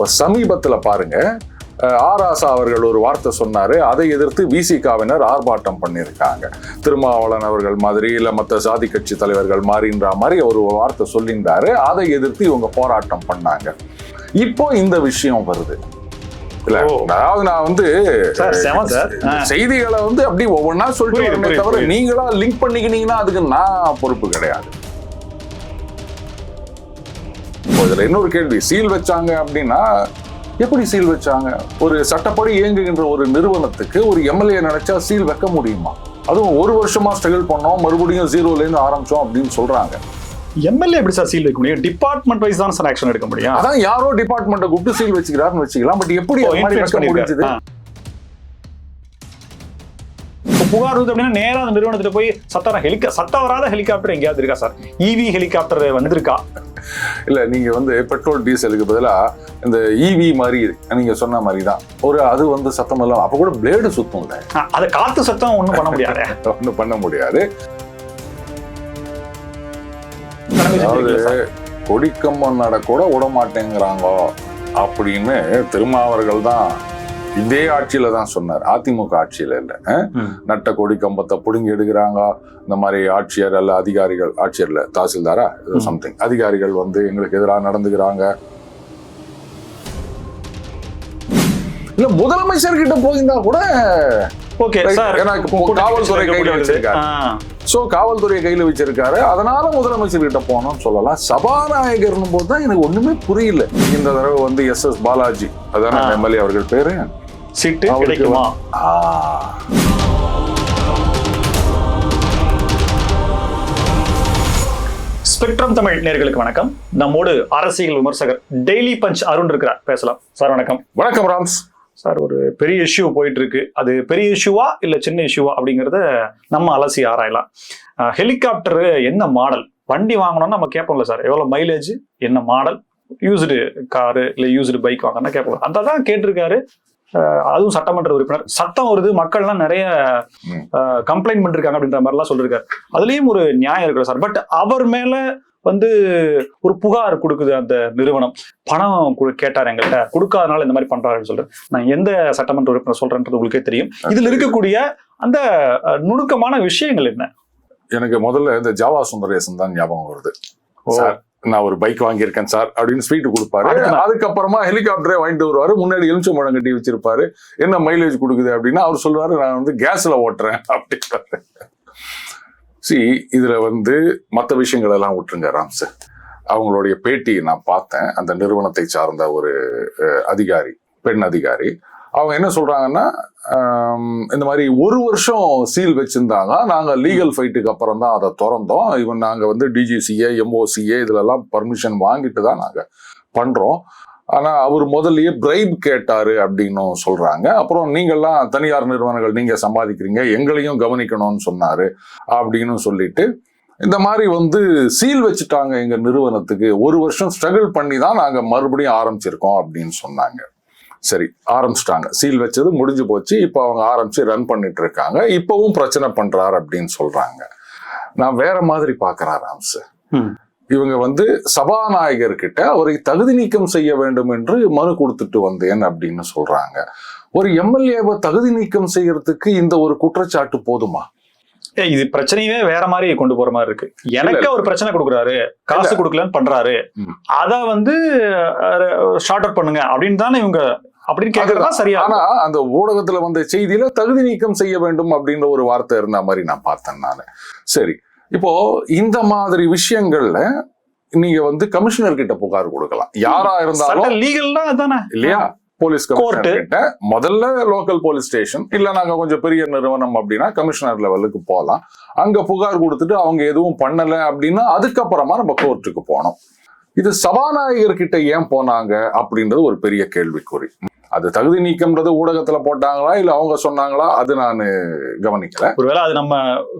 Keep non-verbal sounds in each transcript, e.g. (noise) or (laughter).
இப்போ சமீபத்துல பாருங்க அஹ், ஆர் ஆசா அவர்கள் ஒரு வார்த்தை சொன்னாரு அதை எதிர்த்து விசிகாவினர் ஆர்ப்பாட்டம் பண்ணியிருக்காங்க திருமாவளவன் அவர்கள் மாதிரி இல்ல மற்ற சாதி கட்சி தலைவர்கள் மாதிரின்ற மாதிரி ஒரு வார்த்தை சொல்லியிருந்தாரு அதை எதிர்த்து இவங்க போராட்டம் பண்ணாங்க இப்போ இந்த விஷயம் வருது இல்ல. அதாவது நான் வந்து. செய்திகளை வந்து அப்படி ஒவ்வொன்றா சொல்லிட்டு தவிர. நீங்களா லிங்க் பண்ணிக்கினீங்கன்னா அதுக்கு நான் பொறுப்பு கிடையாது இப்போ இதுல இன்னொரு கேள்வி சீல் வச்சாங்க அப்படின்னா எப்படி சீல் வச்சாங்க? ஒரு சட்டப்படி இயங்குகின்ற ஒரு நிறுவனத்துக்கு ஒரு எம்எல்ஏ நினைச்சா சீல் வைக்க முடியுமா? அதுவும் ஒரு வருஷமா ஸ்ட்ரகிள் பண்ணோம் மறுபடியும் ஜீரோல இருந்து ஆரம்பிச்சோம் அப்படின்னு சொல்றாங்க. எம்எல்ஏ எப்படி சார் சீல் வைக்க முடியும்? டிபார்ட்மெண்ட் வைஸ் தான் சார் ஆக்ஷன் எடுக்க முடியும்? அதான் யாரோ டிபார்ட்மெண்ட்டை கூப்பிட்டு சீல் வச்சுக்கிறாருன்னு வச்சுக்கலாம். பட் எப்படி முடிஞ்சது? புகார் வருது அப்படின்னா நேரா அந்த நிறுவனத்துல போய் சத்தம் ஹெலிகா சத்தம் வராத ஹெலிகாப்டர் எங்கேயாவது இருக்கா சார்? இவி ஹெலிகாப்டர் வந்திருக்கா? இல்ல நீங்க வந்து பெட்ரோல் டீசலுக்கு பதிலா இந்த இவி மாதிரி நீங்க சொன்ன மாதிரி தான் ஒரு அது வந்து சத்தம் இல்லாம அப்ப கூட பிளேடு சுத்தும் இல்ல. அதை காத்து சத்தம் ஒண்ணும் பண்ண முடியாது. (laughs) ஒன்றும் பண்ண முடியாது. அதாவது? கொடிக்கம்பம் நட கூட விட மாட்டேங்கிறாங்க அப்படின்னு திருமாவர்கள் தான் இதே ஆட்சியில தான் சொன்னார். அதிமுக ஆட்சியில இல்ல. நட்ட கொடி கம்பத்தை புடுங்கி எடுக்கிறாங்க. இந்த மாதிரி ஆட்சியர் அல்ல அதிகாரிகள் ஆட்சியர்ல தாசில்தாரா. சம்திங் அதிகாரிகள் வந்து எங்களுக்கு எதிராக நடந்துக்கிறாங்க. இல்ல முதலமைச்சர் கிட்ட போயிருந்தா கூட ஓகே Right. சார் ஏன்னா காவல்துறை கையில வச்சிருக்காரு. சோ காவல்துறையை கையில வச்சிருக்காரு. அதனால முதலமைச்சர் கிட்ட போனோம்னு சொல்லலாம். சபாநாயகர்னு போது தான் எனக்கு ஒண்ணுமே புரியல. இந்த தடவை வந்து எஸ் எஸ் பாலாஜி அதான. எம்எல்ஏ அவர்கள் பேரு? சீட்டு கிடைக்குமா. ஸ்பெக்ட்ரம் தமிழ் நேர்களுக்கு வணக்கம். நம்மோடு அரசியல் விமர்சகர் டெய்லி பஞ்ச் அருண் இருக்கிறார். பேசலாம். சார் வணக்கம். வணக்கம் ராம்ஸ். சார் ஒரு பெரிய இஷ்யூ போயிட்டு இருக்கு அது பெரிய இஷ்யூவா இல்ல சின்ன இஷ்யூவா அப்படிங்கறத நம்ம அலசி ஆராயலாம். ஹெலிகாப்டர் என்ன மாடல் வண்டி வாங்கணும்னா நம்ம கேட்போம்ல சார். எவ்வளவு மைலேஜ் என்ன மாடல் யூஸ்டு காரு இல்ல யூஸ்டு பைக் வாங்கணும்னா கேட்போம் அந்த தான் கேட்டிருக்காரு. அதுவும் சட்டமன்ற உறுப்பினர். சட்டம் வருது மக்கள்லாம் நிறைய. கம்ப்ளைண்ட் பண்ணிருக்காங்க அப்படின்ற மாதிரிலாம் சொல்லிருக்காரு. அதுலயும் ஒரு நியாயம் இருக்கு சார். பட் அவர் மேல வந்து ஒரு புகார் கொடுக்குது அந்த நிறுவனம். பணம் கேட்டார் எங்கள்கிட்ட கொடுக்காதனால இந்த மாதிரி பண்றாருன்னு சொல்றேன் நான் எந்த சட்டமன்ற உறுப்பினர் சொல்றேன்றது உங்களுக்கே தெரியும். இதுல இருக்கக்கூடிய அந்த நுணுக்கமான விஷயங்கள் என்ன? எனக்கு முதல்ல இந்த ஜாவா சுந்தரேசன் தான் ஞாபகம் வருது. சார் நான் ஒரு பைக் வாங்கியிருக்கேன் சார் அப்படின்னு ஸ்வீட் கொடுப்பாரு. அதுக்கப்புறமா ஹெலிகாப்டரே வாங்கிட்டு வருவாரு. முன்னாடி எலுமிச்சம் பழம் கட்டி வச்சிருப்பாரு. என்ன மைலேஜ் கொடுக்குது அப்படின்னா அவர் சொல்லுவாரு நான் வந்து கேஸ்ல ஓட்டுறேன் அப்படின்றாரு சி இதுல வந்து மற்ற விஷயங்கள் எல்லாம் விட்டுருங்க ராம்ஸ் அவங்களுடைய பேட்டி நான் பார்த்தேன். அந்த நிறுவனத்தை சார்ந்த ஒரு அதிகாரி பெண் அதிகாரி. அவங்க என்ன சொல்றாங்கன்னா ஆம், இந்த மாதிரி ஒரு வருஷம் சீல் வச்சிருந்தாங்க. நாங்க லீகல் ஃபைட்டுக்கு அப்புறம் தான் அதை திறந்தோம். இவன் நாங்க வந்து டிஜிசிஏ எம்ஓசிஏ இதுலலாம் பர்மிஷன் வாங்கிட்டு தான் நாங்க பண்றோம். ஆனா அவர் முதல்லயே பிரைப் கேட்டாரு அப்படின்னும் சொல்றாங்க. அப்புறம் நீங்கள்லாம் தனியார் நிறுவனங்கள் நீங்க சம்பாதிக்கிறீங்க எங்களையும் கவனிக்கணும்னு சொன்னாரு அப்படின்னு சொல்லிட்டு இந்த மாதிரி வந்து சீல் வச்சுட்டாங்க எங்க நிறுவனத்துக்கு. ஒரு வருஷம் ஸ்ட்ரகிள் பண்ணி தான் நாங்க மறுபடியும் ஆரம்பிச்சிருக்கோம் அப்படின்னு சொன்னாங்க. சரி ஆரம்பிச்சிட்டாங்க. சீல் வச்சது முடிஞ்சு போச்சு. இப்போ அவங்க ஆரம்பிச்சு ரன் பண்ணிட்டு இருக்காங்க. இப்பவும் பிரச்சனை பண்றாரு அப்படின்னு சொல்றாங்க. நான் வேற மாதிரி பார்க்கறேன் ராம்ஸ். இவங்க வந்து சபாநாயகர் கிட்ட அவரை தகுதி நீக்கம் செய்ய வேண்டும் என்று மனு கொடுத்துட்டு வந்தேன் அப்படின்னு சொல்றாங்க. ஒரு எம்எல்ஏவை தகுதி நீக்கம் செய்யறதுக்கு இந்த ஒரு குற்றச்சாட்டு போதுமா? இது பிரச்சனையே வேற மாதிரி கொண்டு போற மாதிரி இருக்கு. எனக்கு ஒரு பிரச்சனை கொடுக்குறாரு. காசு கொடுக்கலன்னு பண்றாரு. அத வந்து ஷார்ட் அவுட் பண்ணுங்க அப்படின்னு தானே இவங்க அப்படின்னு கேட்கறதா சரியா ஆனா அந்த ஊடகத்துல வந்த செய்தியில தகுதி நீக்கம் செய்ய வேண்டும் அப்படின்ற ஒரு வார்த்தை இருந்த மாதிரி நான் பார்த்தேன் நான். சரி இப்போ இந்த மாதிரி விஷயங்கள்ல நீங்க வந்து கமிஷனர் கிட்ட புகார் கொடுக்கலாம். யாரா இருந்தாலும் லீகல்னா அதானே? இல்லையா? போலீஸ். கமிஷனர் கிட்ட முதல்ல லோக்கல் போலீஸ் ஸ்டேஷன் இல்ல நாங்க கொஞ்சம் பெரிய நிறுவனம் அப்படின்னா கமிஷனர் லெவலுக்கு போகலாம் அங்க புகார் கொடுத்துட்டு அவங்க எதுவும் பண்ணல அப்படின்னா அதுக்கப்புறமா நம்ம கோர்ட்டுக்கு போனோம் இது சபாநாயகர் கிட்ட ஏன் போனாங்க அப்படின்றது ஒரு பெரிய கேள்விக்குறி. அது தகுதி நீக்கம்ன்றது ஊடகத்துல போட்டாங்களா இல்ல அவங்க சொன்னாங்களா அது நான் கவனிக்கல. ஒருவேளை அது நம்ம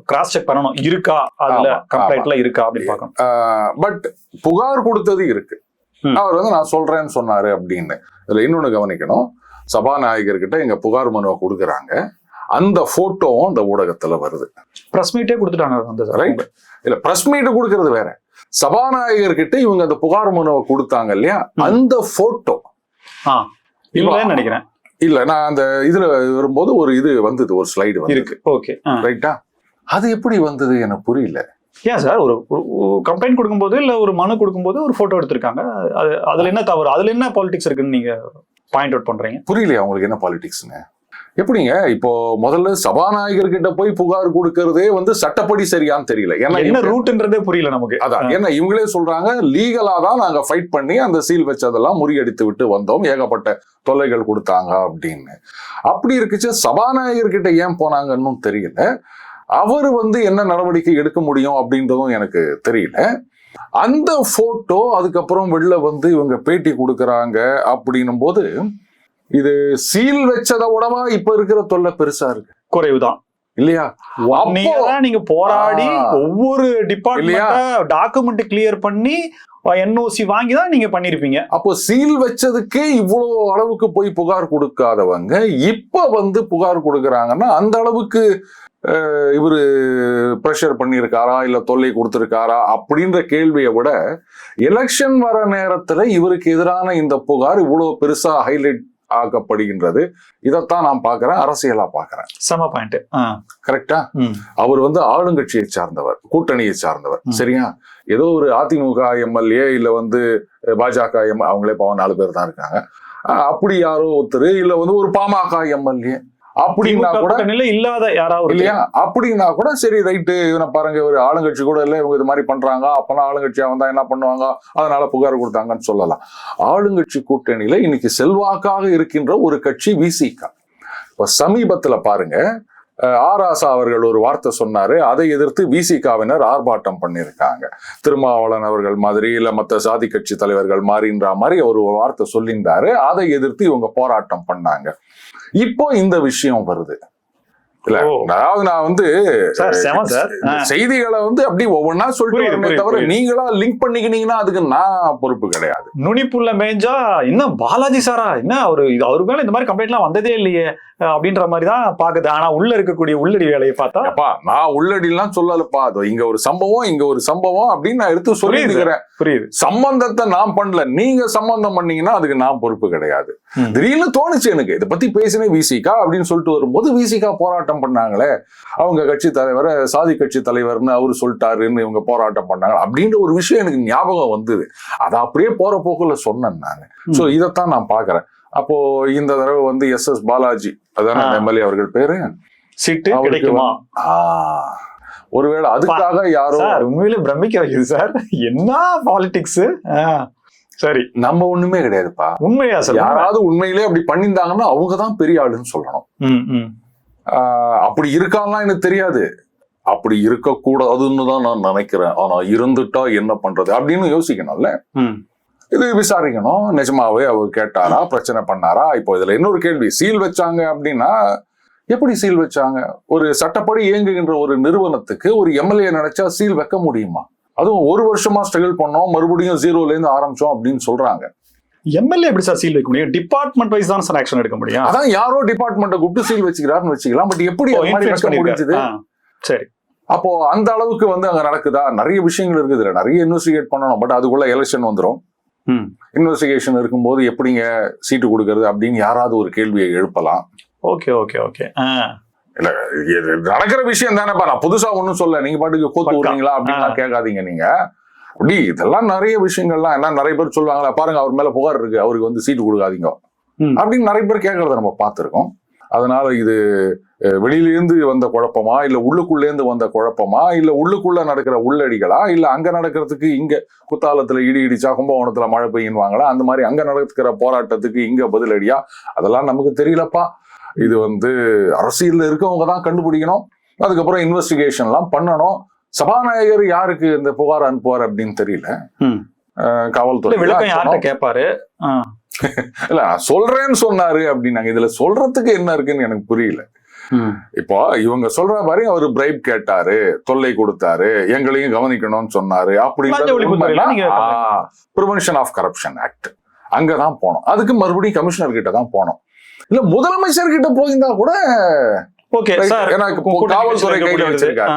கிராஸ் செக் பண்ணணும். இருக்கா? அதுல கம்ப்ளைண்ட்ல இருக்கா அப்படின்னு பார்க்கணும். பட் புகார் கொடுத்தது இருக்கு. அவர் வந்து நான் சொல்றேன்னு சொன்னாரு அப்படின்னு. இதுல இன்னொன்னு கவனிக்கணும். சபாநாயகர் கிட்ட எங்க புகார் மனுவை கொடுக்குறாங்க. அந்த போட்டோவும் அந்த ஊடகத்துல வருது. பிரஸ் மீட்டே கொடுத்துட்டாங்க அந்த Right. இல்ல பிரஸ் மீட் கொடுக்கறது வேற. சபாநாயகர் கிட்ட இவங்க அந்த புகார் மனுவை கொடுத்தாங்க இல்லையா. அந்த போட்டோ இல்லைன்னு நினைக்கிறேன். இல்ல நான் அந்த இதுல வரும்போது ஒரு இது வந்தது ஒரு ஸ்லைடு இருக்கு. ஓகே ரைட்டா அது எப்படி வந்தது எனக்கு புரியல. ஏன் சார்? ஒரு கம்ப்ளைண்ட் கொடுக்கும்போது இல்ல ஒரு மனு கொடுக்கும்போது ஒரு போட்டோ எடுத்திருக்காங்க? அது அதுல என்ன தவறு? அதுல என்ன பாலிடிக்ஸ் இருக்குன்னு நீங்க பாயிண்ட் அவுட் பண்றீங்க? புரியலையா உங்களுக்கு என்ன பாலிடிக்ஸ்னு எப்படிங்க? இப்போ முதல்ல சபாநாயகர் கிட்ட போய் புகார் கொடுக்கறதே வந்து சட்டப்படி சரியான்னு தெரியல. ஏன்னா என்ன ரூட்ன்றதே புரியல நமக்கு. அதான். ஏன்னா இவங்களே சொல்றாங்க லீகலா தான் நாங்க ஃபைட் பண்ணி அந்த சீல் வச்சதெல்லாம் முறியடித்து விட்டு வந்தோம். ஏகப்பட்ட தொல்லைகள் கொடுத்தாங்க அப்படின்னு. அப்படி இருக்குச்சு. சபாநாயகர் கிட்ட ஏன் போனாங்கன்னு தெரியல. அவர் வந்து என்ன நடவடிக்கை எடுக்க முடியும் அப்படின்றதும் எனக்கு தெரியல. அந்த போட்டோ அதுக்கப்புறம் வெளில வந்து இவங்க பேட்டி கொடுக்கறாங்க அப்படின்னும் போது இது சீல் வச்சதை விடவா இப்ப இருக்கிற தொல்லை பெருசா இருக்கு. குறைவுதான். இல்லையா? நீங்க போராடி. ஒவ்வொரு? டிபார்ட்மெண்ட் டாக்குமெண்ட் கிளியர் பண்ணி என்ஓசி வாங்கி தான் நீங்க பண்ணிருப்பீங்க. அப்போ சீல் வச்சதுக்கே இவ்வளவு அளவுக்கு போய் புகார் கொடுக்காதவங்க இப்ப வந்து புகார் கொடுக்கறாங்கன்னா அந்த அளவுக்கு இவரு ப்ரெஷர் பண்ணியிருக்காரா? இல்ல தொல்லை கொடுத்திருக்காரா? அப்படின்ற கேள்வியை விட எலெக்ஷன் வர நேரத்துல இவருக்கு எதிரான இந்த புகார் இவ்வளவு பெருசா ஹைலைட் ஆக்கப்படுகின்றது. இதைத்தான் நான் பார்க்கறேன் அரசியலா பார்க்கறேன். செம பாயிண்ட் கரெக்டா அவர் வந்து ஆளுங்கட்சியை சார்ந்தவர் கூட்டணியை சார்ந்தவர். சரியா? ஏதோ ஒரு அதிமுக எம்எல்ஏ இல்ல வந்து பாஜக எம் அவங்களே பாவம் நாலு பேர் தான் இருக்காங்க. அப்படி யாரோ ஒருத்தர் இல்ல வந்து ஒரு பாமக எம்எல்ஏ. அப்படின்னா கூட கூட்டணியில இல்லாத யாராவது இல்லையா? அப்படின்னா கூட சரி ரைட்டு இவனை பாருங்க ஒரு ஆளுங்கட்சி கூட இல்ல இவங்க இது மாதிரி பண்றாங்க அப்பெல்லாம் ஆளுங்கட்சியா வந்தா என்ன பண்ணுவாங்க அதனால புகார் கொடுத்தாங்கன்னு சொல்லலாம். ஆளுங்கட்சி கூட்டணியில இன்னைக்கு செல்வாக்காக இருக்கின்ற ஒரு கட்சி விசிக இப்ப சமீபத்துல பாருங்க அஹ், ஆர் அவர்கள் ஒரு வார்த்தை சொன்னாரு. அதை எதிர்த்து விசிகாவினர் ஆர்ப்பாட்டம் பண்ணியிருக்காங்க. திருமாவளன் அவர்கள் மாதிரி இல்ல மத்த சாதி கட்சி தலைவர்கள் மாறின்ற மாதிரி ஒரு வார்த்தை சொல்லியிருந்தாரு. அதை எதிர்த்து இவங்க போராட்டம் பண்ணாங்க. இப்போ இந்த விஷயம் வருது. இல்ல. அதாவது நான் வந்து செய்திகளை வந்து அப்படி ஒவ்வொன்றா சொல்லிட்டு தவிர. நீங்களா லிங்க் பண்ணிக்கினீங்கன்னா அதுக்கு நான் பொறுப்பு கிடையாது. நுனிப்புள்ள மேய்ஞ்சா என்ன பாலாஜி சாரா? என்ன அவரு அவரு மேல இந்த மாதிரி கம்ப்ளைண்ட்லாம் வந்ததே இல்லையே அப்படின்ற மாதிரி தான் பாக்குது. ஆனா உள்ள இருக்கக்கூடிய உள்ளடி வேலையை பார்த்தா அப்பா நான் உள்ளடிலாம் சொல்லலப்பா. அது இங்க ஒரு சம்பவம் இங்க ஒரு சம்பவம் அப்படின்னு நான் எடுத்து சொல்லியிருக்கிறேன். புரியுது. சம்பந்தத்தை நான் பண்ணல. நீங்க சம்பந்தம் பண்ணீங்கன்னா அதுக்கு நான் பொறுப்பு கிடையாது. திடீர்னு தோணுச்சு எனக்கு. இதை பத்தி பேசினே விசிகா அப்படின்னு சொல்லிட்டு வரும்போது விசிகா போராட்டம் பண்ணாங்களே அவங்க கட்சி தலைவரை சாதி கட்சி தலைவர்னு அவரு சொல்லிட்டாருன்னு இவங்க போராட்டம் பண்ணாங்க. அப்படின்ற ஒரு விஷயம் எனக்கு ஞாபகம் வந்தது. அதை அப்படியே போற போக்குல சொன்னேன் நான். சோ இதைத்தான் நான் பாக்குறேன் அப்போ இந்த தடவை வந்து எஸ். எஸ். பாலாஜி அதான. எம்எல்ஏ அவர்கள் பேரு? சீட்டு கிடைக்குமா? ஒருவேளை அதுக்காக யாரோ உண்மையிலே பிரமிக்க வைக்குது சார். என்ன பாலிடிக்ஸ் சரி. நம்ம ஒண்ணுமே கிடையாதுப்பா. உண்மையா சார் யாராவது உண்மையிலே அப்படி பண்ணியிருந்தாங்கன்னா அவங்க தான் பெரிய ஆளுன்னு சொல்லணும். அப்படி இருக்கான்லாம் எனக்கு தெரியாது. அப்படி இருக்கக்கூடாதுன்னு தான் நான் நினைக்கிறேன். ஆனா இருந்துட்டா என்ன பண்றது? அப்படின்னு யோசிக்கணும்ல. இது விசாரிக்கணும். நிஜமாவே அவர் கேட்டாரா? பிரச்சனை பண்ணாரா? இப்போ இதுல இன்னொரு கேள்வி. சீல் வச்சாங்க அப்படின்னா எப்படி சீல் வச்சாங்க? ஒரு சட்டப்படி இயங்குகின்ற ஒரு நிறுவனத்துக்கு ஒரு எம்எல்ஏ நினைச்சா சீல் வைக்க முடியுமா? அதுவும் ஒரு வருஷமா ஸ்ட்ரகிள் பண்ணோம் மறுபடியும் ஜீரோல இருந்து ஆரம்பிச்சோம் அப்படின்னு சொல்றாங்க. எம்எல்ஏ எப்படி சார் சீல் வைக்க முடியும்? டிபார்ட்மெண்ட் வைஸ் தான் சார் ஆக்ஷன் எடுக்க முடியும்? அதான் யாரோ டிபார்ட்மெண்ட்டை கூப்பிட்டு சீல் வச்சுக்கிறாருன்னு வச்சுக்கலாம். பட் எப்படி முடிஞ்சது? சரி. அப்போ அந்த அளவுக்கு வந்து அங்க நடக்குதா? நிறைய விஷயங்கள் இருக்குது. நிறைய இன்வெஸ்டிகேட் பண்ணணும். பட் அதுக்குள்ள எலெக்ஷன் வந்துடும். இன்வெஸ்டிகேஷன் இருக்கும்போது எப்படிங்க சீட்டு கொடுக்கறது அப்படின்னு யாராவது ஒரு கேள்வியை எழுப்பலாம். Okay okay okay. இது நடக்கிற விஷயம் தானேப்பா. நான் புதுசா ஒண்ணும் சொல்ல நீங்க பாட்டுக்கு கோத்து. விடுறீங்களா அப்படின்லாம் கேட்காதீங்க நீங்க. அப்படி இதெல்லாம் நிறைய விஷயங்கள்லாம் என்ன நிறைய பேர் சொல்லுவாங்களா பாருங்க அவர் மேல புகார் இருக்கு அவருக்கு வந்து சீட்டு கொடுக்காதீங்க. அப்படின்னு நிறைய பேர் கேட்கறத நம்ம பார்த்திருக்கோம். அதனால இது வெளியிலேருந்து வந்த குழப்பமா இல்ல உள்ளுக்குள்ளேருந்து வந்த குழப்பமா இல்ல உள்ளுக்குள்ள நடக்கிற உள்ளடிகளா இல்ல அங்க நடக்கிறதுக்கு இங்க குத்தாலத்துல இடி இடிச்சா கும்பகோணத்துல மழை பெய்யுவாங்களா அந்த மாதிரி அங்க நடக்கிற போராட்டத்துக்கு இங்க பதிலடியா அதெல்லாம் நமக்கு தெரியலப்பா. இது வந்து அரசியல்ல இருக்கவங்க தான் கண்டுபிடிக்கணும். அதுக்கப்புறம் இன்வெஸ்டிகேஷன்லாம் பண்ணணும். சபாநாயகர் யாருக்கு இந்த புகார் அனுப்புவார் அப்படின்னு தெரியல. காவல்துறை விளக்கம் யார்கிட்ட கேட்பாரு? (laughs) இல்ல சொல்றேன்னு சொன்னாரு அப்படின்னாங்க. இதுல சொல்றதுக்கு என்ன இருக்குன்னு எனக்கு புரியல. இப்போ இவங்க சொல்ற மாதிரி அவர் பிரைப் கேட்டாரு தொல்லை கொடுத்தாரு எங்களையும் கவனிக்கணும்னு சொன்னாரு. நீங்க ப்ரிவென்ஷன் ஆஃப் கரப்ஷன் ஆக்ட் அங்கதான் போனோம். அதுக்கு மறுபடியும் கமிஷனர் கிட்ட தான் போனோம். இல்ல முதலமைச்சர் கிட்ட போயிருந்தா கூட ஓகே ஏன்னா காவல்துறை கையில. வச்சிருக்காரு.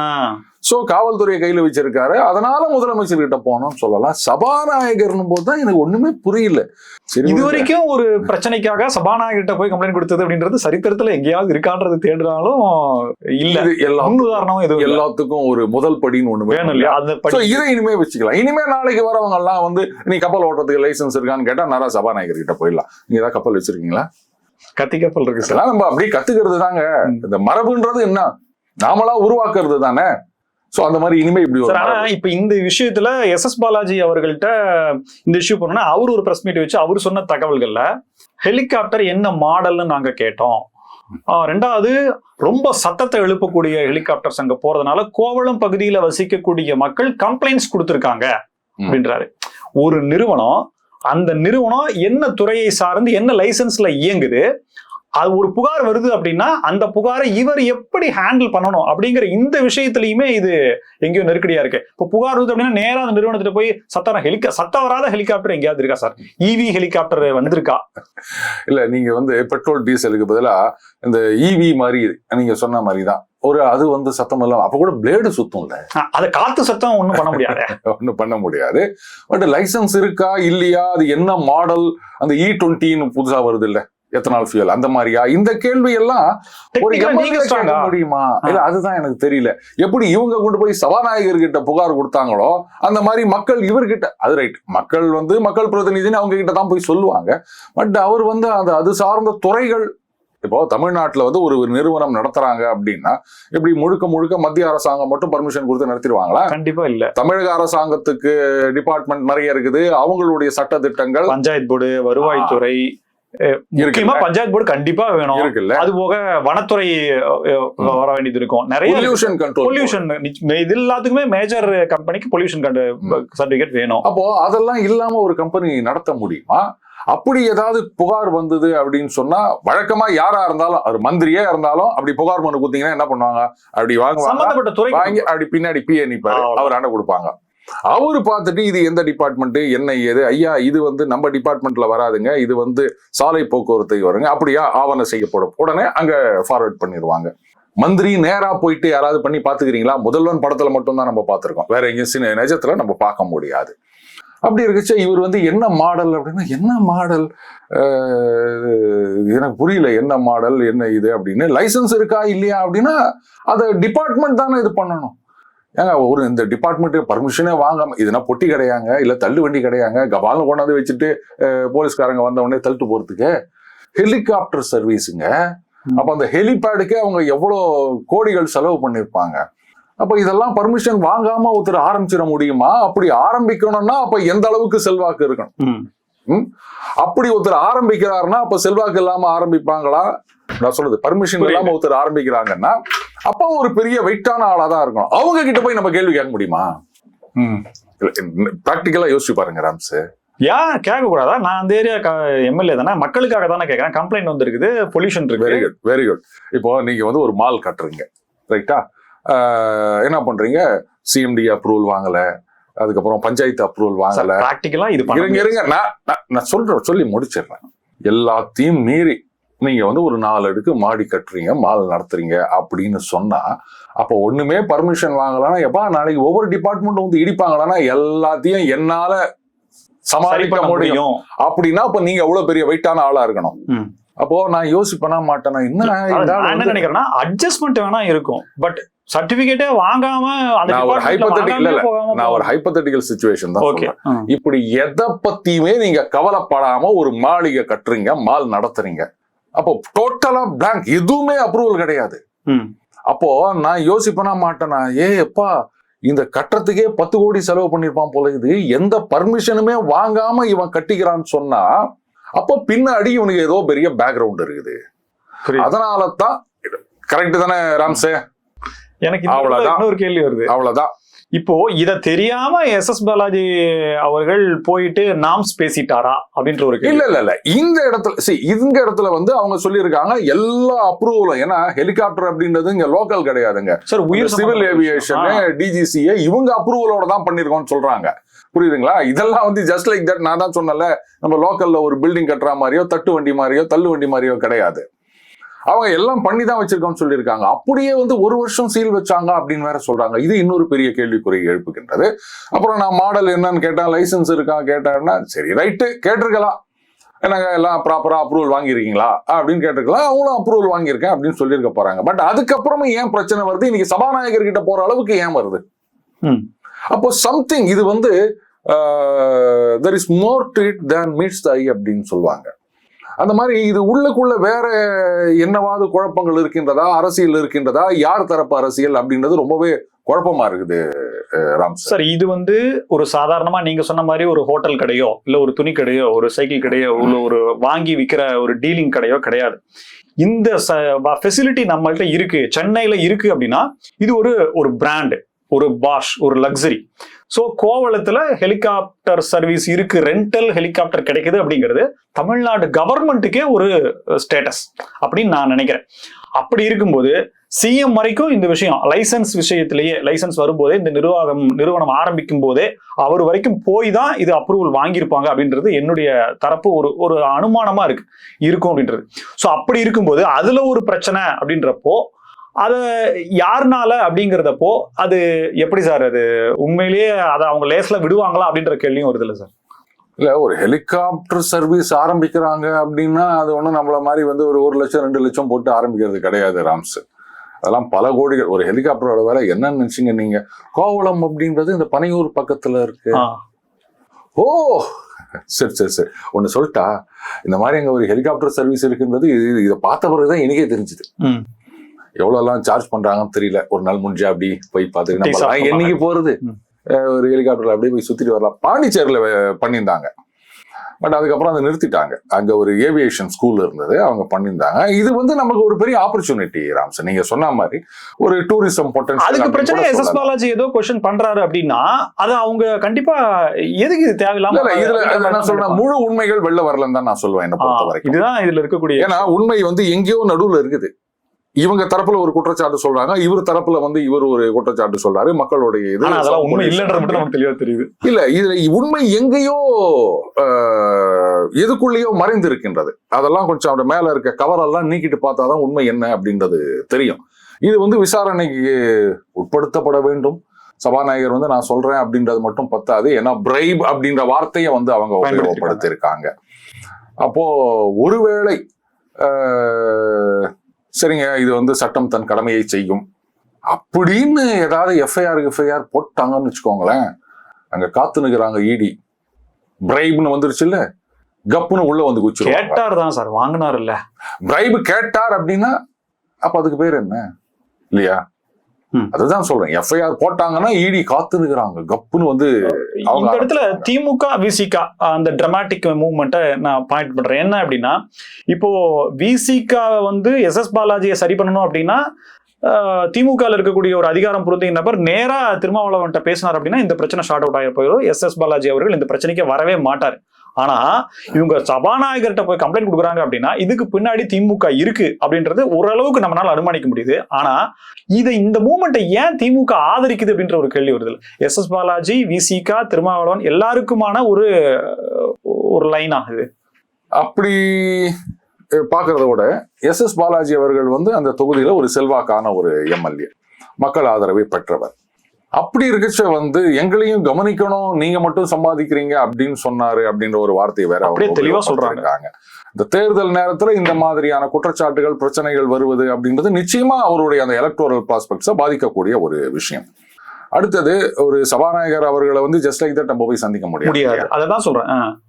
சோ காவல்துறையை கையில வச்சிருக்காரு. அதனால முதலமைச்சர் கிட்ட போனோம்னு சொல்லலாம். சபாநாயகர்னும் போது தான் எனக்கு ஒண்ணுமே புரியல. சரி இது வரைக்கும் ஒரு பிரச்சனைக்காக சபாநாயகர்கிட்ட போய் கம்ப்ளைண்ட் கொடுத்தது அப்படின்றது சரித்திரத்துல எங்கேயாவது இருக்கான்றது தேடுறாலும் இல்ல. எல்லா உதாரணம் எதுவும். எல்லாத்துக்கும் ஒரு முதல் படின்னு ஒண்ணு வேணும் இல்லையா? அந்த இதை இனிமே வச்சுக்கலாம். இனிமே நாளைக்கு வரவங்க எல்லாம் வந்து நீ கப்பல் ஓட்டுறதுக்கு லைசென்ஸ் இருக்கான்னு கேட்டா நேரா சபாநாயகர் கிட்ட போயிடலாம். நீங்க ஏதாவது கப்பல் வச்சிருக்கீங்களா? கத்தி கப்பல் இருக்கு சார். நம்ம அப்படியே கத்துக்கிறது தாங்க. இந்த மரபுன்றது என்ன? நாமளா உருவாக்குறது தானே? சோ அந்த மாதிரி இனிமே இப்படி சார் ஆனா. இப்ப இந்த விஷயத்துல எஸ் எஸ் பாலாஜி அவர்கள்ட்ட இந்த இஷ்யூ பண்ணோம்னா அவர் ஒரு பிரஸ் மீட் வச்சு அவர் சொன்ன தகவல்கள்ல ஹெலிகாப்டர் என்ன மாடல்னு நாங்க கேட்டோம் ரெண்டாவது ரொம்ப சத்தத்தை எழுப்பக்கூடிய ஹெலிகாப்டர்ஸ் அங்க போறதுனால கோவளம் பகுதியில வசிக்கக்கூடிய மக்கள் கம்ப்ளைண்ட்ஸ் கொடுத்திருக்காங்க. அப்படின்றாரு ஒரு நிறுவனம் அந்த நிறுவனம் என்ன துறையை சார்ந்து என்ன லைசென்ஸ்ல இயங்குது அது ஒரு புகார் வருது அப்படின்னா அந்த புகாரை இவர் எப்படி ஹேண்டில் பண்ணணும் அப்படிங்கிற இந்த விஷயத்திலயுமே இது எங்கேயோ நெருக்கடியா இருக்கு. இப்போ புகார் வருது அப்படின்னா நேரா அந்த நிறுவனத்துல போய் சத்தம் ஹெலிகா சத்தம் வராத ஹெலிகாப்டர் எங்கேயாவது இருக்கா சார்? இவி ஹெலிகாப்டர் வந்திருக்கா? இல்ல நீங்க வந்து பெட்ரோல் டீசலுக்கு பதிலா இந்த ஈவி மாதிரி நீங்க சொன்ன மாதிரி தான் ஒரு அது வந்து சத்தம் இல்லாம அப்ப கூட பிளேடு சுத்தும்ல. அதை காத்து சத்தம் ஒண்ணும் பண்ண முடியாது. (laughs) ஒன்றும் பண்ண முடியாது. பட் லைசன்ஸ் இருக்கா இல்லையா? அது என்ன மாடல் அந்த இ டுவெண்ட்டின்னு புதுசா வருது இல்ல எத்தனால் ஃபியூல் அந்த மாதிரியா? இந்த கேள்வி எல்லாம் ஒரு? முடியுமா? இல்ல அதுதான் எனக்கு தெரியல. எப்படி இவங்க கொண்டு போய் சபாநாயகர் கிட்ட புகார் கொடுத்தாங்களோ அந்த மாதிரி மக்கள் இவர்கிட்ட அது ரைட் மக்கள் வந்து மக்கள் பிரதிநிதின்னு அவங்க கிட்ட தான் போய் சொல்லுவாங்க. பட் அவர் வந்து அந்த அது சார்ந்த துறைகள் இப்போ தமிழ்நாட்டுல வந்து ஒரு நிறுவனம் நடத்துறாங்க அப்படின்னா எப்படி முழுக்க முழுக்க மத்திய அரசாங்கம் மட்டும் பர்மிஷன் கொடுத்து நடத்திடுவாங்களா? கண்டிப்பா இல்ல. தமிழக அரசாங்கத்துக்கு டிபார்ட்மெண்ட் நிறைய இருக்குது. அவங்களுடைய சட்ட திட்டங்கள் பஞ்சாயத்து போர்டு வருவாய்த்துறை முக்கியமா பஞ்சாயத்து போர்டு கண்டிப்பா வேணும். இருக்குல்ல. அது போக வனத்துறை. வர வேண்டியது இருக்கும். நிறைய பொல்யூஷன் கண்ட்ரோல் பொல்யூஷன் இது எல்லாத்துக்குமே மேஜர் கம்பெனிக்கு பொல்யூஷன் சர்டிபிகேட் வேணும். அப்போ அதெல்லாம் இல்லாம ஒரு கம்பெனி நடத்த முடியுமா? அப்படி ஏதாவது புகார் வந்தது அப்படின்னு சொன்னா வழக்கமா யாரா இருந்தாலும் அது மந்திரியே இருந்தாலும் அப்படி புகார் மனு கொடுத்தீங்கன்னா என்ன பண்ணுவாங்க? அப்படி வாங்குவாங்க. சம்பந்தப்பட்ட துறை வாங்கி அப்படி பின்னாடி பிஏ நிப்பாரு. அவர் ஆண்ட கொடுப்பாங்க. அவரு பார்த்துட்டு இது எந்த டிபார்ட்மெண்ட் என்ன ஏது? ஐயா இது வந்து நம்ம டிபார்ட்மெண்ட்ல வராதுங்க. இது வந்து சாலை போக்குவரத்துக்கு வருங்க அப்படியா? ஆவணம் செய்யப்படும் உடனே அங்க ஃபார்வர்ட் பண்ணிடுவாங்க மந்திரி நேரா போயிட்டு யாராவது பண்ணி பாத்துக்கிறீங்களா முதல்வன் படத்துல மட்டும்தான் நம்ம பார்த்துருக்கோம். வேற எங்கேயும் சின்ன நிஜத்துல நம்ம பார்க்க முடியாது. அப்படி இருக்குச்சு இவர் வந்து என்ன மாடல் அப்படின்னா என்ன மாடல் எனக்கு புரியல என்ன மாடல் என்ன இது அப்படின்னு. லைசன்ஸ் இருக்கா இல்லையா அப்படின்னா அதை டிபார்ட்மெண்ட் தானே இது பண்ணணும். ஏங்க ஒரு இந்த டிபார்ட்மெண்ட் பர்மிஷனே வாங்காம இதுனா பொட்டி கிடையாங்க? இல்ல தள்ளு வண்டி கிடையாங்க? கபால்னு கொண்டாந்து வச்சுட்டு போலீஸ்காரங்க வந்த உடனே தள்ளிட்டு போறதுக்கு ஹெலிகாப்டர் சர்வீஸுங்க. அப்ப அந்த ஹெலிபேடுக்கே அவங்க எவ்வளோ கோடிகள் செலவு பண்ணிருப்பாங்க? அப்ப இதெல்லாம் பர்மிஷன் வாங்காம ஒருத்தர் ஆரம்பிச்சிட முடியுமா? அப்படி ஆரம்பிக்கணும்னா அப்ப எந்த அளவுக்கு செல்வாக்கு இருக்கணும். அப்படி ஒருத்தர் ஆரம்பிக்கிறாருன்னா அப்ப செல்வாக்கு இல்லாம ஆரம்பிப்பாங்களா? நான் சொல்றது பர்மிஷன். இல்லாம ஒருத்தர் ஆரம்பிக்கிறாங்கன்னா அப்ப ஒரு பெரிய வெயிட்டான ஆளா தான் இருக்கும் அவங்க கிட்ட போய் நம்ம கேள்வி கேட்க முடியுமா? பிராக்டிக்கலா யோசிச்சு பாருங்க ராம்ஸ். ஏன் கேட்க கூடாதா நான் அந்த ஏரியா எம்எல்ஏ தானே? மக்களுக்காக தானே கேட்கறேன். கம்ப்ளைண்ட் வந்திருக்குது பொல்யூஷன் வெரி இருக்கு குட் வெரி குட் இப்போ நீங்க வந்து ஒரு மால் கட்டுறீங்க ரைட்டா என்ன பண்றீங்க? சிஎம்டி அப்ரூவல் வாங்கல. அதுக்கப்புறம் பஞ்சாயத்து அப்ரூவல் வாங்கல. பிராக்டிக்கலா இது இருங்க. இருங்க. நான்- நான் சொல்றேன் சொல்லி முடிச்சிடுறேன். எல்லாத்தையும் மீறி நீங்க வந்து ஒரு நாலு அடுக்கு மாடி கட்டுறீங்க மால் நடத்துறீங்க அப்படின்னு சொன்னா அப்ப ஒண்ணுமே பர்மிஷன் வாங்கலாம்னா எப்பா நாளைக்கு ஒவ்வொரு டிபார்ட்மெண்ட்டும் வந்து இடிப்பாங்களான்னா எல்லாத்தையும் என்னால சமாளிக்க முடியும். அப்படின்னா அப்ப நீங்க எவ்வளவு பெரிய வெயிட்டான ஆளா இருக்கணும். அப்போ நான் யோசிப்பேனா மாட்டேனா என்ன என்ன நினைக்கிறேன்னா அட்ஜஸ்ட்மெண்ட் வேணா இருக்கும். பட் சர்டிபிகேட்டே வாங்காம நான் ஒரு department ல hypothetical- இல்ல, நான் ஒரு ஹைப்பத்தட்டிக்கல் சுச்சுவேஷன் தான் ஓகே சொல்றேன். இப்படி எதை பத்தியுமே நீங்க கவலைப்படாம ஒரு மாளிகை கட்டுறீங்க மால் நடத்துறீங்க. அப்போ டோட்டலா பிளாங்க் எதுவுமே அப்ரூவல் கிடையாது. அப்போ நான் யோசிப்பேனா மாட்டேனா? ஏ எப்பா இந்த கட்டுறதுக்கே பத்து கோடி செலவு பண்ணிருப்பான் போல இது. எந்த பர்மிஷனுமே வாங்காம இவன் கட்டிக்கிறான்னு சொன்னா அப்போ பின்னாடி இவனுக்கு ஏதோ பெரிய பேக்ரவுண்ட் இருக்குது. அதனால தான் கரெக்ட் தானே ராம்சே? எனக்கு அவ்வளவுதான். இன்னொரு கேள்வி வருது. அவ்வளவுதான். இப்போ இத தெரியாம எஸ் எஸ் பாலாஜி அவர்கள் போயிட்டு நாம்ஸ் பேசிட்டாரா அப்படின்ற ஒரு இல்ல இல்ல இல்ல. இந்த இடத்துல see இந்த இடத்துல வந்து அவங்க சொல்லியிருக்காங்க எல்லா அப்ரூவலும் ஏன்னா ஹெலிகாப்டர் அப்படின்றது இங்க லோக்கல் கிடையாதுங்க. சார் உயிர் சிவில் ஏவியேஷன். டிஜிசிஏ இவங்க அப்ரூவலோட தான் பண்ணிருக்கோம்னு சொல்றாங்க. புரியுதுங்களா? இதெல்லாம் வந்து ஜஸ்ட் லைக் தட் நான் தான் சொன்னல நம்ம லோக்கல்ல ஒரு பில்டிங் கட்டுற மாதிரியோ தட்டு வண்டி மாதிரியோ தள்ளு வண்டி மாதிரியோ கிடையாது. அவங்க எல்லாம் பண்ணி தான் வச்சிருக்கோம்னு சொல்லியிருக்காங்க. அப்படியே வந்து ஒரு வருஷம் சீல் வச்சாங்க அப்படின்னு வேற சொல்றாங்க. இது இன்னொரு பெரிய கேள்விக்குறி எழுப்புகின்றது. அப்புறம் நான் மாடல் என்னன்னு கேட்டேன் லைசன்ஸ் இருக்கா கேட்டாருன்னா சரி ரைட்டு கேட்டிருக்கலாம். என்னங்க எல்லாம் ப்ராப்பரா அப்ரூவல் வாங்கியிருக்கீங்களா? அப்படின்னு கேட்டிருக்கலாம். அவங்களும் அப்ரூவல் வாங்கியிருக்கேன் அப்படின்னு சொல்லியிருக்க போறாங்க. பட் அதுக்கப்புறமும் ஏன் பிரச்சனை வருது? இன்னைக்கு சபாநாயகர் கிட்ட போற அளவுக்கு ஏன் வருது. அப்போ சம்திங் இது வந்து there is more to it than meets the eye அப்படின்னு சொல்லுவாங்க. அந்த மாதிரி இது உள்ளுக்குள்ள வேற என்னவாவது குழப்பங்கள் இருக்கின்றதா? அரசியல் இருக்கின்றதா? யார் தரப்பு அரசியல் அப்படின்றது ரொம்பவே குழப்பமா இருக்குது ராம் சார். இது வந்து ஒரு சாதாரணமா நீங்க சொன்ன மாதிரி ஒரு ஹோட்டல் கடையோ இல்ல ஒரு துணி கடையோ ஒரு சைக்கிள் கடையோ இல்ல ஒரு வாங்கி விக்கிற ஒரு டீலிங் கடையோ கிடையாது. இந்த ஃபெசிலிட்டி நம்மள்ட்ட இருக்கு சென்னையில இருக்கு அப்படின்னா இது ஒரு ஒரு பிராண்ட் ஒரு பாஷ் ஒரு லக்ஸரி ஸோ கோவளத்தில் ஹெலிகாப்டர் சர்வீஸ் இருக்கு ரெண்டல் ஹெலிகாப்டர் கிடைக்குது அப்படிங்கிறது தமிழ்நாடு கவர்மெண்ட்டுக்கே ஒரு ஸ்டேட்டஸ் அப்படின்னு நான் நினைக்கிறேன். அப்படி இருக்கும்போது சிஎம் வரைக்கும் இந்த விஷயம் லைசன்ஸ் விஷயத்திலேயே லைசன்ஸ் வரும்போதே இந்த நிர்வாகம் நிறுவனம் ஆரம்பிக்கும் போதே அவர் வரைக்கும் போய் தான் இது அப்ரூவல் வாங்கியிருப்பாங்க அப்படின்றது என்னுடைய தரப்பு ஒரு ஒரு அனுமானமா இருக்கு இருக்கும் அப்படின்றது. ஸோ அப்படி இருக்கும்போது அதுல ஒரு பிரச்சனை அப்படின்றப்போ அதை யாருனால அப்படிங்கிறதப்போ அது எப்படி சார் அது? உண்மையிலேயே அதை அவங்க லேஸ்ல விடுவாங்களா அப்படின்ற கேள்வியும் வருது இல்லை சார்? இல்ல ஒரு ஹெலிகாப்டர் சர்வீஸ் ஆரம்பிக்கிறாங்க அப்படின்னா அது ஒன்றும் நம்மள மாதிரி வந்து ஒரு ஒரு லட்சம் ரெண்டு லட்சம் போட்டு ஆரம்பிக்கிறது கிடையாது ராம்ஸ். அதெல்லாம் பல கோடிகள். ஒரு ஹெலிகாப்டரோட வேலை என்னன்னு நினைச்சீங்க நீங்க? கோவளம் அப்படின்றது இந்த பனையூர் பக்கத்துல இருக்கு. ஓ சரி சரி சரி. ஒன்னு சொல்லிட்டா இந்த மாதிரி அங்க ஒரு ஹெலிகாப்டர் சர்வீஸ் இருக்குன்றது இது இதை பார்த்த பிறகுதான் எனக்கே தெரிஞ்சுது. ம். எவ்வளவு எல்லாம் சார்ஜ் பண்றாங்கன்னு தெரியல. ஒரு நாள் முடிஞ்சா அப்படி போய் பார்த்துட்டு நம்ம என்னைக்கு. அஹ் ஒரு ஹெலிகாப்டர்ல அப்படியே போய் சுத்திட்டு வரலாம். பாண்டிச்சேரியில பண்ணியிருந்தாங்க. பட் அதுக்கப்புறம் அதை நிறுத்திட்டாங்க. அங்க ஒரு ஏவியேஷன் ஸ்கூல் இருந்தது. அவங்க பண்ணியிருந்தாங்க. இது வந்து நமக்கு ஒரு பெரிய ஆப்பர்ச்சுனிட்டி ராம்சன் நீங்க சொன்ன மாதிரி ஒரு டூரிசம் அதுக்கு பிரச்சனை எஸ் எஸ் பொட்டன்ஷியல் பாலாஜி ஏதோ கொஸ்டின் பண்றாரு அப்படின்னா அது அவங்க கண்டிப்பா எதுக்கு இது தேவையில்லாம இதுல நான் சொல்றேன் முழு உண்மைகள் வெளில வரலன்னு தான் நான் சொல்லுவேன் என்ன பொறுத்த வரைக்கும் இதுதான் இதுல இருக்கக்கூடிய ஏன்னா உண்மை வந்து எங்கேயோ நடுவுல இருக்குது. இவங்க தரப்புல ஒரு குற்றச்சாட்டு சொல்றாங்க. இவர் தரப்புல வந்து இவர் ஒரு குற்றச்சாட்டு சொல்றாரு. மக்களுடைய இது உண்மை இல்லைன்றது மட்டும் நமக்கு தெளிவா தெரியுது. இல்ல இதுல உண்மை எங்கேயோ எதுக்குள்ளேயோ மறைந்து இருக்கின்றது அதெல்லாம் கொஞ்சம் அப்படி மேல இருக்க கவரெல்லாம் நீக்கிட்டு பார்த்தாதான் உண்மை என்ன அப்படின்றது தெரியும். இது வந்து விசாரணைக்கு உட்படுத்தப்பட வேண்டும். சபாநாயகர் வந்து நான் சொல்றேன் அப்படின்றது மட்டும் பத்தாது. ஏன்னா பிரைப் அப்படின்ற வார்த்தையை வந்து அவங்க உபயோகப்படுத்தி இருக்காங்க அப்போ ஒருவேளை சரிங்க இது வந்து சட்டம் தன் கடமையை செய்யும். அப்படின்னு ஏதாவது எஃப்ஐஆர் எஃப்ஐஆர் போட்டாங்கன்னு வச்சுக்கோங்களேன். அங்க காத்து நிக்கிறாங்க இடி பிரைப்னு வந்துருச்சு இல்ல கப்புன்னு உள்ள வந்து குச்சிருவாங்க கேட்டார் தான் சார் வாங்கினார் இல்ல பிரைப் கேட்டார் அப்படின்னா அப்ப அதுக்கு பேர் என்ன? இல்லையா. அதுதான் சொல்றேன். எஃப்ஐஆர் போட்டாங்கன்னா இடி காத்து நிக்கிறாங்க கப்புன்னு வந்து இந்த இடத்துல திமுக விசிகா அந்த டிராமாட்டிக் மூவ்மெண்ட்டை நான் பாயிண்ட் பண்றேன். என்ன அப்படின்னா இப்போ விசிகா வந்து எஸ் எஸ் பாலாஜியை சரி பண்ணணும் அப்படின்னா திமுக இருக்கக்கூடிய ஒரு அதிகாரம் பொருந்திய நபர் நேரா திருமாவளவன்ட்ட பேசினார் அப்படின்னா இந்த பிரச்சனை ஷார்ட் அவுட் ஆகி போயிடும். எஸ் எஸ் பாலாஜி அவர்கள் இந்த பிரச்சனைக்கு வரவே மாட்டார். ஆனா இவங்க சபாநாயகர்கிட்ட போய் கம்ப்ளைண்ட் கொடுக்குறாங்க அப்படின்னா இதுக்கு பின்னாடி திமுக இருக்கு அப்படின்றது ஓரளவுக்கு நம்மளால அனுமானிக்க முடியுது. ஆனா இதை இந்த மூமெண்ட்டை ஏன் திமுக ஆதரிக்குது அப்படின்ற ஒரு கேள்வி வருது. எஸ். எஸ். பாலாஜி விசிகா திருமாவளவன் எல்லாருக்குமான ஒரு ஒரு லைன் ஆகுது அப்படி பார்க்கறத விட எஸ். எஸ். பாலாஜி அவர்கள் வந்து அந்த தொகுதியில ஒரு செல்வாக்கான ஒரு எம்எல்ஏ. மக்கள் ஆதரவை பெற்றவர். அப்படி இருக்கச்ச வந்து எங்களையும் கவனிக்கணும் நீங்க மட்டும் சம்பாதிக்கிறீங்க அப்படின்னு சொன்னாரு அப்படின்ற ஒரு வார்த்தையை வேற அப்படியே தெளிவா சொல்றாங்க. இந்த தேர்தல் நேரத்துல இந்த மாதிரியான குற்றச்சாட்டுகள் பிரச்சனைகள் வருவது அப்படின்றது நிச்சயமா அவருடைய அந்த எலக்டோரல் ப்ராஸ்பெக்ட்ஸை பாதிக்கக்கூடிய ஒரு விஷயம். அடுத்தது ஒரு சபாநாயகர் அவர்களை வந்து ஜஸ்ட் லைக் தட் நம்ம போய் சந்திக்க முடியாது. முடியாது. அதை தான் சொல்றேன்.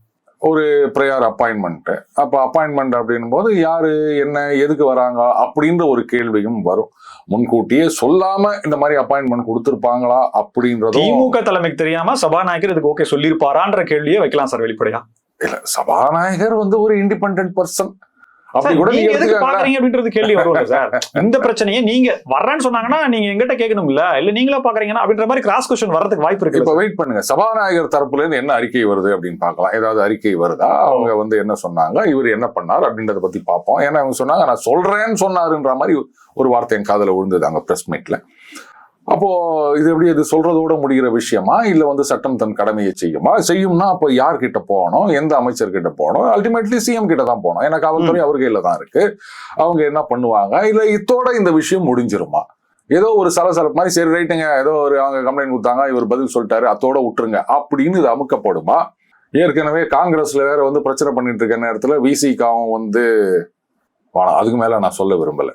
ஒரு ப்ரேயர் அப்பாயின்மெண்ட் அப்போ அப்பாயின்மெண்ட் அப்படின்னும் போது யாரு என்ன எதுக்கு வராங்க அப்படின்ற ஒரு கேள்வியும் வரும். முன்கூட்டியே சொல்லாம இந்த மாதிரி அப்பாயின்மெண்ட் கொடுத்துருப்பாங்களா அப்படின்றதும் திமுக தலைமைக்கு தெரியாம சபாநாயகர் இதுக்கு ஓகே சொல்லியிருப்பாரான்ற கேள்வியே வைக்கலாம் சார் வெளிப்படையா? இல்ல சபாநாயகர் வந்து ஒரு இண்டிபெண்டன்ட் பர்சன் அப்படி சார், கூட நீங்க நீங்க எதுக்கு எடுத்துக்கங்களேன் பாக்குறீங்க அப்படின்றது கேள்வி வரும்ல சார். (laughs) இந்த பிரச்சனையை நீங்க வர்றேன்னு சொன்னாங்கன்னா நீங்க எங்கிட்ட கேட்கணும் இல்ல இல்ல நீங்களா பாக்குறீங்கன்னா அப்படின்ற மாதிரி கிராஸ் கொஸ்டின் வரதுக்கு வாய்ப்பு இப்ப இருக்கு வெயிட் பண்ணுங்க. சபாநாயகர் தரப்புல இருந்து என்ன அறிக்கை வருது அப்படின்னு பார்க்கலாம். ஏதாவது அறிக்கை வருதா? அவங்க வந்து என்ன சொன்னாங்க? இவர் என்ன பண்ணார் அப்படின்றத பத்தி பார்ப்போம். ஏன்னா அவங்க சொன்னாங்க நான் சொல்றேன்னு சொன்னாருன்ற மாதிரி ஒரு வார்த்தை என் காதுல விழுந்தது அங்க பிரஸ் மீட்ல அப்போ இது எப்படி இது சொல்றதோட முடிகிற விஷயமா? இல்ல வந்து சட்டம் தன் கடமையை செய்யுமா? செய்யும்னா அப்போ யார்கிட்ட போகணும்? எந்த அமைச்சர்கிட்ட போகணும்? அல்டிமேட்லி சிஎம் கிட்ட தான் போகணும். ஏன்னா காவல்துறை அவர் கையில தான் இருக்கு. அவங்க என்ன பண்ணுவாங்க? இல்ல இத்தோட இந்த விஷயம் முடிஞ்சிருமா? ஏதோ ஒரு சலசலப்பு மாதிரி சரி ரைட்டுங்க ஏதோ ஒரு அவங்க கம்ப்ளைண்ட் கொடுத்தாங்க இவர் பதில் சொல்லிட்டாரு அத்தோட விட்டுருங்க. அப்படின்னு இது அமுக்கப்படுமா? ஏற்கனவே காங்கிரஸ்ல வேற வந்து பிரச்சனை பண்ணிட்டு இருக்க நேரத்துல விசிகாவும் வந்து அதுக்கு மேல நான் சொல்ல விரும்பல.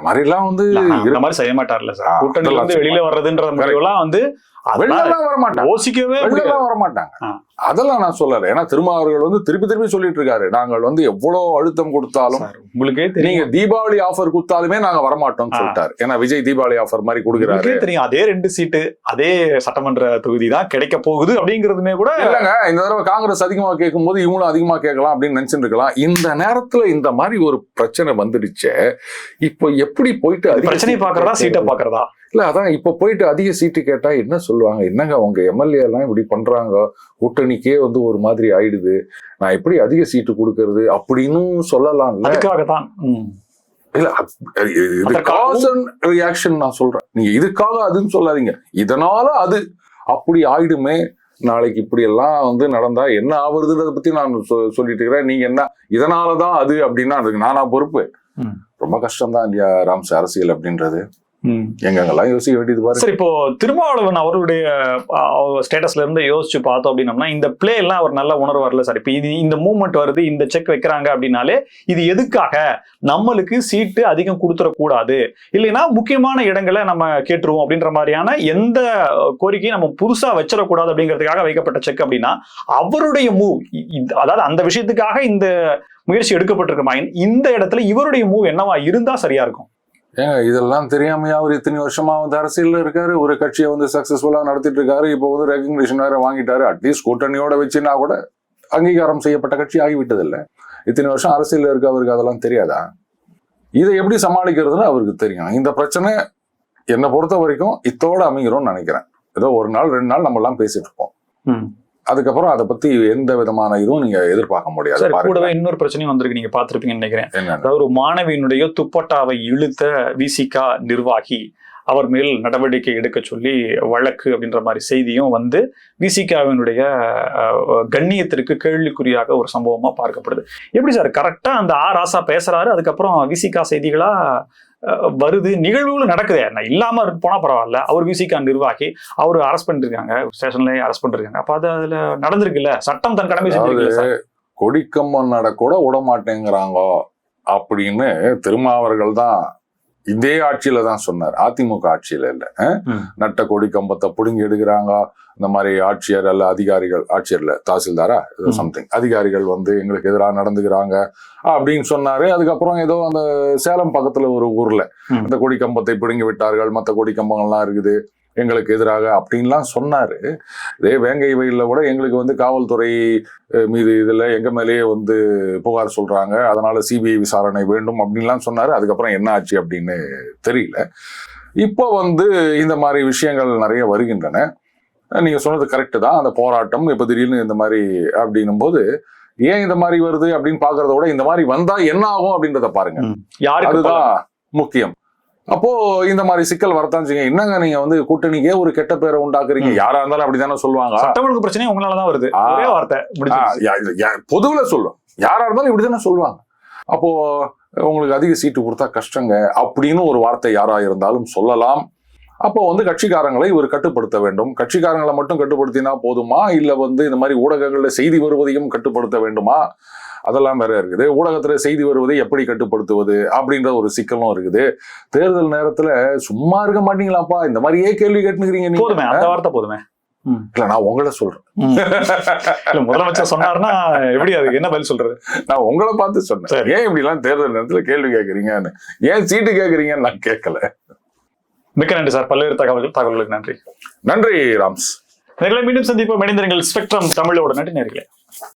மாதிரிலாம் வந்து அந்த மாதிரி செய்ய மாட்டார்ல சார். கூட்டணியில இருந்து வெளியில வர்றதுன்ற முடிவுலாம் வந்து அதெல்லாம் வெளியெல்லாம் வர மாட்டாங்க யோசிக்கவே வர மாட்டாங்க. அதெல்லாம் நான் சொல்லல. ஏன்னா திருமாவர்கள் வந்து திருப்பி திருப்பி சொல்லிட்டு இருக்காரு. நாங்கள் வந்து எவ்வளவு அழுத்தம் கொடுத்தாலும் உங்களுக்கே தெரியும். நீங்க தீபாவளி ஆஃபர் கொடுத்தாலுமே நாங்க வரமாட்டோம்னு ஆ. சொல்லிட்டாரு. ஏன்னா விஜய் தீபாவளி ஆஃபர் மாதிரி கொடுக்குறாரு. தெரியும். அதே ரெண்டு சீட்டு அதே சட்டமன்ற தொகுதி தான் கிடைக்க போகுது அப்படிங்கிறதுமே கூட இல்லங்க இந்த தடவை காங்கிரஸ் அதிகமா கேட்கும் போது இவங்களும் அதிகமா கேட்கலாம் அப்படின்னு நினைச்சிட்டு இருக்கலாம். இந்த நேரத்துல இந்த மாதிரி ஒரு பிரச்சனை வந்துடுச்சே இப்போ எப்படி போயிட்டு பிரச்சனை பாக்குறதா சீட்டை? பாக்குறதா இல்ல அதான் இப்ப போயிட்டு அதிக சீட்டு கேட்டா என்ன சொல்லுவாங்க? என்னங்க உங்க எம்எல்ஏ எல்லாம் இப்படி பண்றாங்க? கூட்டணிக்கே வந்து ஒரு மாதிரி ஆயிடுது. நான் எப்படி அதிக சீட்டு கொடுக்கறது? அப்படின்னு சொல்லலாம்ல. அதுக்காகத்தான். ம். இல்ல அது- இது காஸ் அண்ட் ரியாக்ஷன் நான் சொல்றேன். நீங்க இதுக்காக அதுன்னு சொல்லாதீங்க. இதனால அது அப்படி ஆயிடுமே. நாளைக்கு இப்படி எல்லாம் வந்து நடந்தா என்ன ஆகுறதுன்றத பத்தி நான் சொல்லிட்டு இருக்கிறேன். நீங்க என்ன இதனாலதான் அது அப்படின்னா அதுக்கு நானா பொறுப்பு. ரொம்ப கஷ்டம் தான் இல்லையா ராம்ஸ் அரசியல் அப்படின்றது. எங்கெங்கெல்லாம் யோசிக்க வேண்டியது பாருங்க சரி இப்போ திருமாவளவன் அவருடைய ஸ்டேட்டஸ்ல இருந்து யோசிச்சு பார்த்தோம் அப்படின்னம்னா இந்த பிளே எல்லாம் அவர் நல்லா உணர்வார்ல சார். இப்போ இது இந்த மூவ்மெண்ட் வருது இந்த செக் வைக்கிறாங்க அப்படின்னாலே இது எதுக்காக? நம்மளுக்கு சீட்டு அதிகம் கொடுத்துடக்கூடாது. இல்லைன்னா முக்கியமான இடங்களை நம்ம கேட்டுருவோம் அப்படின்ற மாதிரியான எந்த கோரிக்கையும் நம்ம புதுசா வச்சிடக்கூடாது அப்படிங்கிறதுக்காக வைக்கப்பட்ட செக் அப்படின்னா அவருடைய மூவ் அதாவது அந்த விஷயத்துக்காக இந்த முயற்சி எடுக்கப்பட்டிருக்குமா? இந்த இடத்துல இவருடைய மூவ் என்னவா இருந்தா சரியா இருக்கும்? ஏங்க இதெல்லாம் தெரியாமையா அவர் இத்தனை வருஷமா வந்து அரசியல்ல இருக்காரு? ஒரு கட்சியை வந்து சக்சஸ்ஃபுல்லா நடத்திட்டு இருக்காரு இப்போ வந்து ரெகக்னிஷன் வேற வாங்கிட்டாரு. அட்லீஸ்ட் கூட்டணியோட வச்சுன்னா கூட அங்கீகாரம் செய்யப்பட்ட கட்சி ஆகிவிட்டது இத்தனை வருஷம் அரசியல் இருக்க அவருக்கு அதெல்லாம் தெரியாதா? இதை எப்படி சமாளிக்கிறதுன்னு அவருக்கு தெரியும். இந்த பிரச்சனை என்னை பொறுத்த வரைக்கும் இத்தோட அமைகிறோம்னு நினைக்கிறேன். ஏதோ ஒரு நாள் ரெண்டு நாள் நம்ம எல்லாம் பேசிட்டு இருப்போம். ம். அதுக்கப்புறம் அதை பத்தி எந்த விதமான இதுவும் நீங்க எதிர்பார்க்க முடியாது. கூடவே இன்னொரு பிரச்சனையும் வந்திருக்கு. நீங்க பாத்திருப்பீங்கன்னு நினைக்கிறேன். அதாவது ஒரு மாணவியினுடைய துப்பட்டாவை இழுத்த விசிகா நிர்வாகி அவர் மேல் நடவடிக்கை எடுக்க சொல்லி வழக்கு அப்படின்ற மாதிரி செய்தியும் வந்து விசிகாவினுடைய கண்ணியத்திற்கு கேள்விக்குறியாக ஒரு சம்பவமா பார்க்கப்படுது. எப்படி சார் கரெக்டா அந்த ஆ ராசா பேசுறாரு அதுக்கப்புறம் விசிகா செய்திகளா வருது நிகழ்வுகளும் நடக்குதே. நான் இல்லாம இருக்கு போனா பரவாயில்ல. அவர் விசிகா நிர்வாகி அவர் அரெஸ்ட் பண்ணிருக்காங்க. ஸ்டேஷன்லயே அரெஸ்ட் பண்ணிருக்காங்க அப்ப அது அதுல நடந்திருக்குல்ல? சட்டம் தன் கடமை நட கூட விட மாட்டேங்கிறாங்க அப்படின்னு திருமாவர்கள் தான் இதே ஆட்சியில தான் சொன்னார். அதிமுக ஆட்சியில இல்ல. நட்ட கொடி கம்பத்தை புடுங்கி எடுக்கிறாங்க இந்த மாதிரி ஆட்சியர் அல்ல அதிகாரிகள் ஆட்சியர்ல தாசில்தாரா. சம்திங் அதிகாரிகள் வந்து எங்களுக்கு எதிராக நடந்துக்கிறாங்க அப்படின்னு சொன்னாரு. அதுக்கப்புறம் ஏதோ அந்த சேலம் பக்கத்துல ஒரு ஊர்ல. அந்த கொடி கம்பத்தை பிடுங்கி விட்டார்கள் மற்ற கொடி கம்பங்கள்லாம் இருக்குது எங்களுக்கு எதிராக அப்படின்லாம் சொன்னாரு. இதே வேங்கை வயல்ல கூட எங்களுக்கு வந்து காவல்துறை மீது இதுல எங்க மேலேயே வந்து புகார் சொல்றாங்க. அதனால சிபிஐ விசாரணை வேண்டும் அப்படின்லாம் சொன்னாரு. அதுக்கப்புறம் என்ன ஆச்சு அப்படின்னு தெரியல. இப்போ வந்து இந்த மாதிரி விஷயங்கள் நிறைய வருகின்றன. நீங்க சொன்னது கரெக்டு தான். அந்த போராட்டம் இப்போ திடீர்னு இந்த மாதிரி அப்படின்னும் போது ஏன் இந்த மாதிரி வருது அப்படின்னு பாக்குறத விட இந்த மாதிரி வந்தா என்ன ஆகும் அப்படின்றத பாருங்க. யாருக்கு அதுதான் முக்கியம். அப்போ இந்த மாதிரி சிக்கல் வரத்தான் செய்யுங்க என்னங்க நீங்க வந்து கூட்டணிக்கே ஒரு கெட்ட பேரை உண்டாக்குறீங்க. யாரா இருந்தாலும் அப்படித்தானே சொல்லுவாங்க. சட்டம் ஒழுங்கு பிரச்சனையும் உங்களாலதான் வருது. ஒரே வார்த்தை பொதுவுல சொல்லும். யாரா இருந்தாலும் இப்படிதானே சொல்லுவாங்க. அப்போ உங்களுக்கு அதிக சீட்டு கொடுத்தா கஷ்டங்க அப்படின்னு ஒரு வார்த்தை யாரா இருந்தாலும் சொல்லலாம். அப்போ வந்து கட்சிக்காரங்களை இவர் கட்டுப்படுத்த வேண்டும். கட்சிக்காரங்களை மட்டும் கட்டுப்படுத்தினா போதுமா? இல்ல வந்து இந்த மாதிரி ஊடகங்கள்ல செய்தி வருவதையும் கட்டுப்படுத்த வேண்டுமா? அதெல்லாம் வேற இருக்குது. ஊடகத்துல செய்தி வருவதை எப்படி கட்டுப்படுத்துவது? அப்படின்ற ஒரு சிக்கலும் இருக்குது. தேர்தல் நேரத்துல சும்மா இருக்க மாட்டீங்களாப்பா? இந்த மாதிரியே கேள்வி கேட்டுக்கிறீங்க போதுமே நீங்க அந்த வார்த்தை போதுமே. இல்ல நான் உங்களை சொல்றேன். இல்ல முதலமைச்சர் சொன்னாருன்னா எப்படி அது? என்ன பதில் சொல்றது? நான் உங்களை பார்த்து சொன்னேன். சரி. ஏன் இப்படி எல்லாம் தேர்தல் நேரத்துல கேள்வி கேட்கறீங்கன்னு ஏன் சீட்டு கேட்கறீங்கன்னு நான் கேட்கல மிக்க நன்றி சார். பல்வேறு தகவல்கள் தகவல்களுக்கு நன்றி. நன்றி ராம்ஸ். நேர்களை மீண்டும் சந்திப்போம். இணைந்திருங்கள். ஸ்பெக்ட்ரம் தமிழோட நன்றி நேர்களே